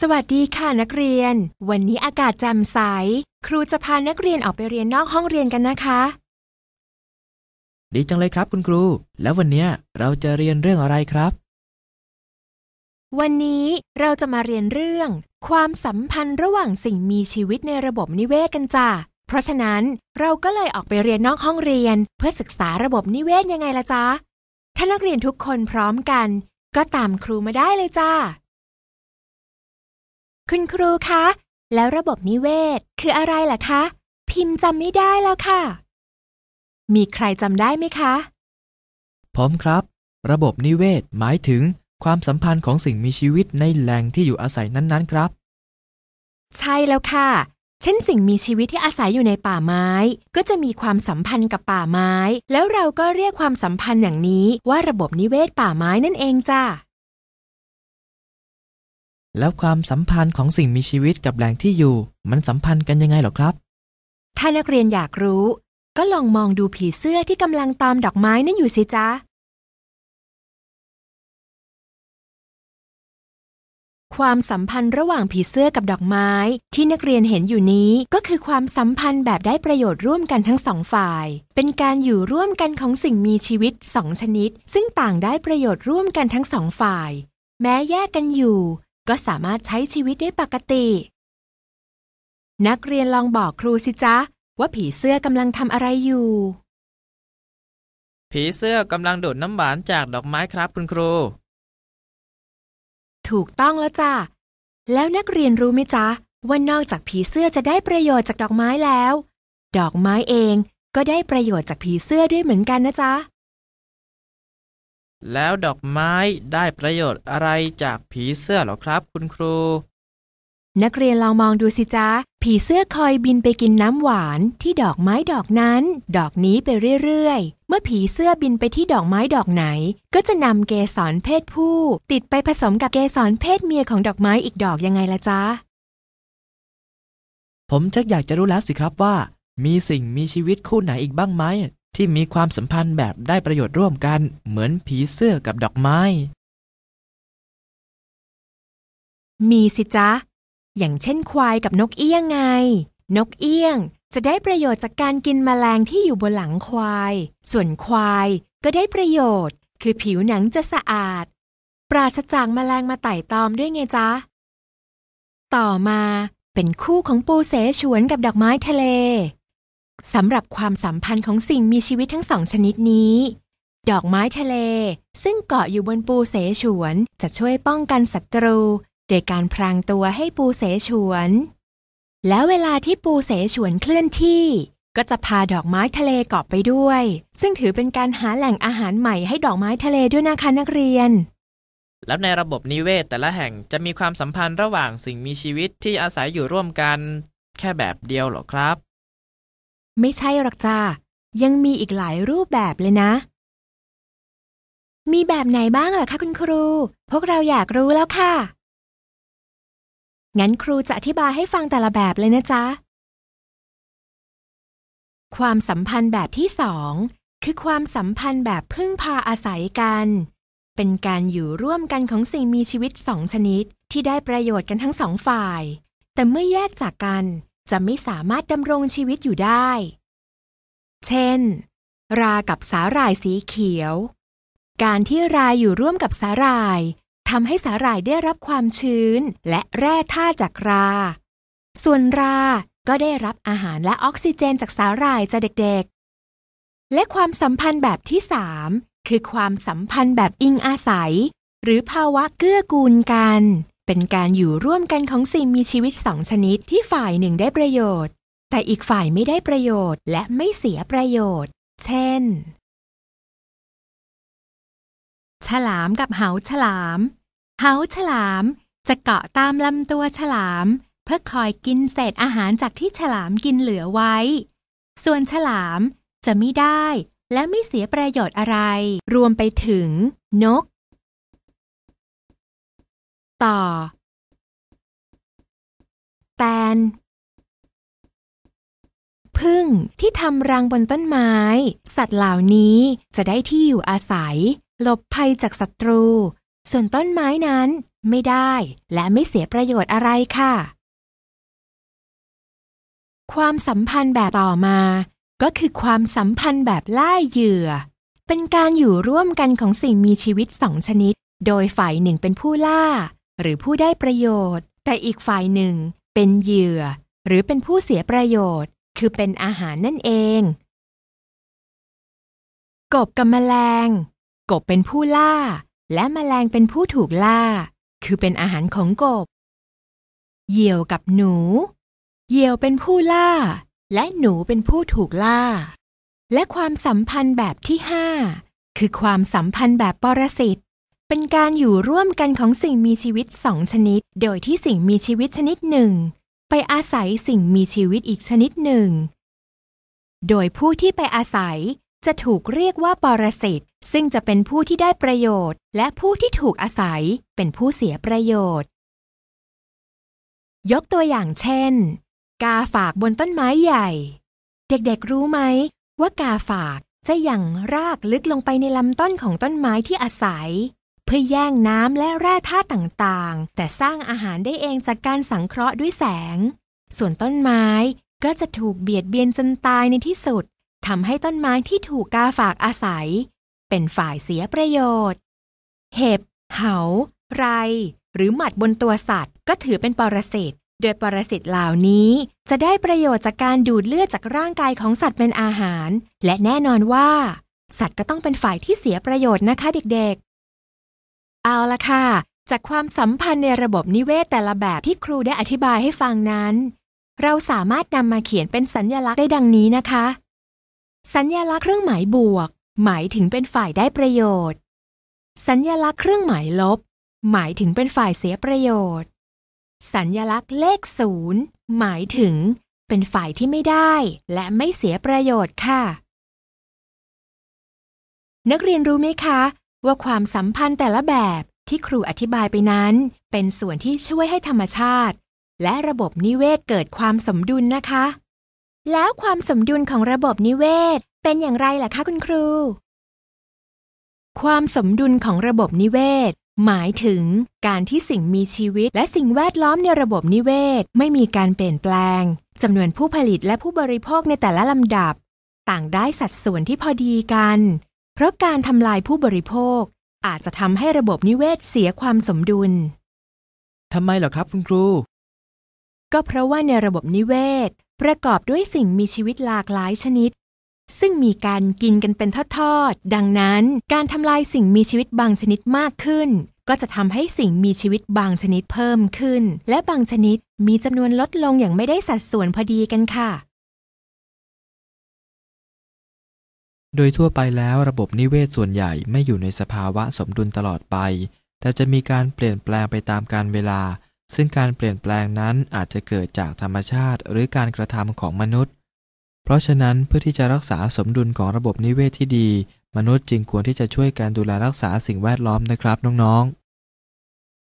สวัสดีค่ะนักเรียน วันนี้อากาศแจ่มใส ครูจะพานักเรียนออกไปเรียนนอกห้องเรียนกันนะคะ ดีจังเลยครับคุณครู แล้ววันเนี้ยเราจะเรียนเรื่องอะไรครับ วันนี้เราจะมาเรียนเรื่อง ความสัมพันธ์ระหว่างสิ่งมีชีวิตในระบบนิเวศกันจ้ะเพราะฉะนั้นเราก็เลยออกไปเรียนนอกห้องเรียน เพื่อศึกษาระบบนิเวศยังไงล่ะจ๊ะถ้านักเรียนทุกคนพร้อมกัน ก็ตามครูมาได้เลยจ้า คุณครูคะ แล้วระบบนิเวศ คืออะไรล่ะคะ พิมพ์จำไม่ได้แล้วค่ะ มีใครจำได้ไหมคะ ผมครับ ระบบนิเวศหมายถึงความสัมพันธ์ของสิ่งมีชีวิตในแหล่งที่อยู่อาศัยนั้นๆครับ ใช่แล้วค่ะ เช่นสิ่งมีชีวิตที่อาศัยอยู่ในป่าไม้ ก็จะมีความสัมพันธ์กับป่าไม้ แล้วเราก็เรียกความสัมพันธ์อย่างนี้ว่าระบบนิเวศป่าไม้นั่นเองจ้ะ แล้วความสัมพันธ์ของสิ่งมีชีวิตกับแหล่งที่อยู่ มันสัมพันธ์กันยังไงหรอครับ ถ้านักเรียนอยากรู้ ก็ลองมองดูผีเสื้อที่กำลังตอมดอกไม้นั่นอยู่สิจ๊ะ ความสัมพันธ์ระหว่างผีเสื้อกับดอกไม้ ที่นักเรียนเห็นอยู่นี้ก็คือความสัมพันธ์แบบได้ประโยชน์ร่วมกันทั้งสองฝ่าย เป็นการอยู่ร่วมกันของสิ่งมีชีวิตสองชนิด ซึ่งต่างได้ประโยชน์ร่วมกันทั้งสองฝ่าย แม้แยกกันอยู่ ก็สามารถใช้ชีวิตได้ปกติ นักเรียนลองบอกครูสิจ๊ะ ว่าผีเสื้อกำลังทำอะไรอยู่ ผีเสื้อกำลังดูดน้ำหวานจากดอกไม้ครับคุณครู ถูกต้องแล้วจ้ะ แล้วนักเรียนรู้ไหมจ๊ะ ว่านอกจากผีเสื้อจะได้ประโยชน์จากดอกไม้แล้ว ดอกไม้เองก็ได้ประโยชน์จากผีเสื้อด้วยเหมือนกันนะจ๊ะ แล้วดอกไม้ได้ประโยชน์อะไรจากผีเสื้อหรอครับ คุณครู นักเรียนลองมองดูสิจ๊ะ ผีเสื้อคอยบินไปกินน้ำหวานที่ดอกไม้ดอกนั้น ดอกนี้ไปเรื่อยๆ เมื่อผีเสื้อบินไปที่ดอกไม้ดอกไหน ก็จะนำเกสรเพศผู้ ติดไปผสมกับเกสรเพศเมียของดอกไม้อีกดอกยังไงล่ะจ๊ะ ผมชักอยากจะรู้แล้วสิครับว่า มีสิ่งมีชีวิตคู่ไหนอีกบ้างไหม ที่มีความสัมพันธ์แบบได้ประโยชน์ร่วมกัน เหมือนผีเสื้อกับดอกไม้ มีสิจ๊ะ อย่างเช่นควายกับนกเอี้ยงไง นกเอี้ยงจะได้ประโยชน์จากการกินแมลงที่อยู่บนหลังควาย ส่วนควายก็ได้ประโยชน์ คือผิวหนังจะสะอาด ปราศจากแมลงมาไต่ตอมด้วยไงจ๊ะ ต่อมาเป็นคู่ของปูเสฉวนกับดอกไม้ทะเล สำหรับความสัมพันธ์ของสิ่งมีชีวิตทั้งสองชนิดนี้ ดอกไม้ทะเล ซึ่งเกาะอยู่บนปูเสฉวนจะช่วยป้องกันศัตรู โดยการพรางตัวให้ปูเสฉวน แล้วเวลาที่ปูเสฉวนเคลื่อนที่ ก็จะพาดอกไม้ทะเลเกาะไปด้วย ซึ่งถือเป็นการหาแหล่งอาหารใหม่ให้ดอกไม้ทะเลด้วยนะคะนักเรียนแล้วในระบบนิเวศแต่ละแห่งจะมีความสัมพันธ์ระหว่างสิ่งมีชีวิตที่อาศัยอยู่ร่วมกัน แค่แบบเดียวหรอครับ ไม่ใช่หรอกจ้ายังมีอีกหลายรูปแบบเลยนะ มีแบบไหนบ้างล่ะคะคุณครู พวกเราอยากรู้แล้วค่ะ งั้นครูจะอธิบายให้ฟังแต่ละแบบเลยนะจ๊ะ ความสัมพันธ์แบบที่สองคือความสัมพันธ์แบบพึ่งพาอาศัยกัน เป็นการอยู่ร่วมกันของสิ่งมีชีวิตสองชนิดที่ได้ประโยชน์กันทั้งสองฝ่าย แต่เมื่อแยกจากกัน จะไม่สามารถดำรงชีวิตอยู่ได้ เช่น รากับสาหร่ายสีเขียว การที่ราอยู่ร่วมกับสาหร่ายทำให้สาหร่ายได้รับความชื้นและแร่ธาตุจากรา ส่วนราก็ได้รับอาหารและออกซิเจนจากสาหร่ายจากเด็กๆ และความสัมพันธ์แบบที่สามคือความสัมพันธ์แบบอิงอาศัย หรือภาวะเกื้อกูลกัน เป็นการอยู่ร่วมกันของสิ่งมีชีวิตสองชนิดที่ฝ่ายหนึ่งได้ประโยชน์ แต่อีกฝ่ายไม่ได้ประโยชน์และไม่เสียประโยชน์ เช่น ฉลามกับเหาฉลาม เหาฉลาม จะเกาะตามลำตัวฉลาม เพื่อคอยกินเศษอาหารจากที่ฉลามกินเหลือไว้ ส่วนฉลามจะไม่ได้และไม่เสียประโยชน์อะไร รวมไปถึง นก ต่อ แตน พึ่งที่ทำรังบนต้นไม้ สัตว์เหล่านี้จะได้ที่อยู่อาศัย หลบภัยจากศัตรู ส่วนต้นไม้นั้นไม่ได้และไม่เสียประโยชน์อะไรค่ะ ความสัมพันธ์แบบต่อมา ก็คือความสัมพันธ์แบบล่าเหยื่อ เป็นการอยู่ร่วมกันของสิ่งมีชีวิตสองชนิด โดยฝ่ายหนึ่งเป็นผู้ล่า หรือผู้ได้ประโยชน์ แต่อีกฝ่ายหนึ่ง เป็นเหยื่อ หรือเป็นผู้เสียประโยชน์ คือเป็นอาหารนั่นเอง กบกับแมลง กบเป็นผู้ล่า และแมลงเป็นผู้ถูกล่า คือเป็นอาหารของกบ เหยี่ยวกับหนู เหยี่ยวเป็นผู้ล่า และหนูเป็นผู้ถูกล่า และความสัมพันธ์แบบที่ห้าคือความสัมพันธ์แบบปรสิต เป็นการอยู่ร่วมกันของสิ่งมีชีวิตสองชนิด โดยที่สิ่งมีชีวิตชนิดหนึ่ง ไปอาศัยสิ่งมีชีวิตอีกชนิดหนึ่ง โดยผู้ที่ไปอาศัยจะถูกเรียกว่าปรสิตซึ่งจะเป็นผู้ที่ได้ประโยชน์ และผู้ที่ถูกอาศัยเป็นผู้เสียประโยชน์ ยกตัวอย่างเช่น กาฝากบนต้นไม้ใหญ่ เด็กๆรู้ไหม ว่ากาฝากจะยังรากลึกลงไปในลำต้นของต้นไม้ที่อาศัย พื่อแย่งน้ำและแร่ธาตุต่างๆ แต่สร้างอาหารได้เองจากการสังเคราะห์ด้วยแสง ส่วนต้นไม้ก็จะถูกเบียดเบียนจนตายในที่สุดทำให้ต้นไม้ที่ถูกกาฝากอาศัย เป็นฝ่ายเสียประโยชน์ เห็บ เหา ไร หรือหมัดบนตัวสัตว์ ก็ถือเป็นปรสิตโดยปรสิตเหล่านี้จะได้ประโยชน์จากการดูดเลือดจากร่างกายของสัตว์เป็นอาหาร และแน่นอนว่า สัตว์ก็ต้องเป็นฝ่ายที่เสียประโยชน์นะคะเด็กๆ เอาละค่ะ จากความสัมพันธ์ในระบบนิเวศแต่ละแบบที่ครูได้อธิบายให้ฟังนั้น เราสามารถนำมาเขียนเป็นสัญญลักษณ์ได้ดังนี้นะคะ สัญญลักษณ์เครื่องหมายบวก หมายถึงเป็นฝ่ายได้ประโยชน์ สัญญลักษณ์เครื่องหมายลบ หมายถึงเป็นฝ่ายเสียประโยชน์ สัญญลักษณ์เลขศูนย์หมายถึงเป็นฝ่ายที่ไม่ได้ และไม่เสียประโยชน์ค่ะ นักเรียนรู้ไหมคะ ว่าความสัมพันธ์แต่ละแบบที่ครูอธิบายไปนั้น เป็นส่วนที่ช่วยให้ธรรมชาติ และระบบนิเวศเกิดความสมดุลนะคะ แล้วความสมดุลของระบบนิเวศเป็นอย่างไรล่ะคะคุณครู ความสมดุลของระบบนิเวศ หมายถึงการที่สิ่งมีชีวิตและสิ่งแวดล้อมในระบบนิเวศ ไม่มีการเปลี่ยนแปลงจำนวนผู้ผลิตและผู้บริโภคในแต่ละลำดับ ต่างได้สัดส่วนที่พอดีกัน ราะการทำลายผู้บริโภคอาจจะทำให้ระบบนิเวศเสียความสมดุล ทำไมเหรอครับคุณครู ก็เพราะว่าในระบบนิเวศ ประกอบด้วยสิ่งมีชีวิตหลากหลายชนิด ซึ่งมีการกินกันเป็นทอดๆ ดังนั้นการทำลายสิ่งมีชีวิตบางชนิดมากขึ้น ก็จะทำให้สิ่งมีชีวิตบางชนิดเพิ่มขึ้น และบางชนิดมีจำนวนลดลงอย่างไม่ได้สัดส่วนพอดีกันค่ะ โดยทั่วไปแล้วระบบนิเวศส่วนใหญ่ไม่อยู่ในสภาวะสมดุลตลอดไป แต่จะมีการเปลี่ยนแปลงไปตามกาลเวลา ซึ่งการเปลี่ยนแปลงนั้นอาจจะเกิดจากธรรมชาติ หรือการกระทำของมนุษย์ เพราะฉะนั้นเพื่อที่จะรักษาสมดุลของระบบนิเวศที่ดี มนุษย์จึงควรที่จะช่วยการดูแลรักษาสิ่งแวดล้อมนะครับน้องๆ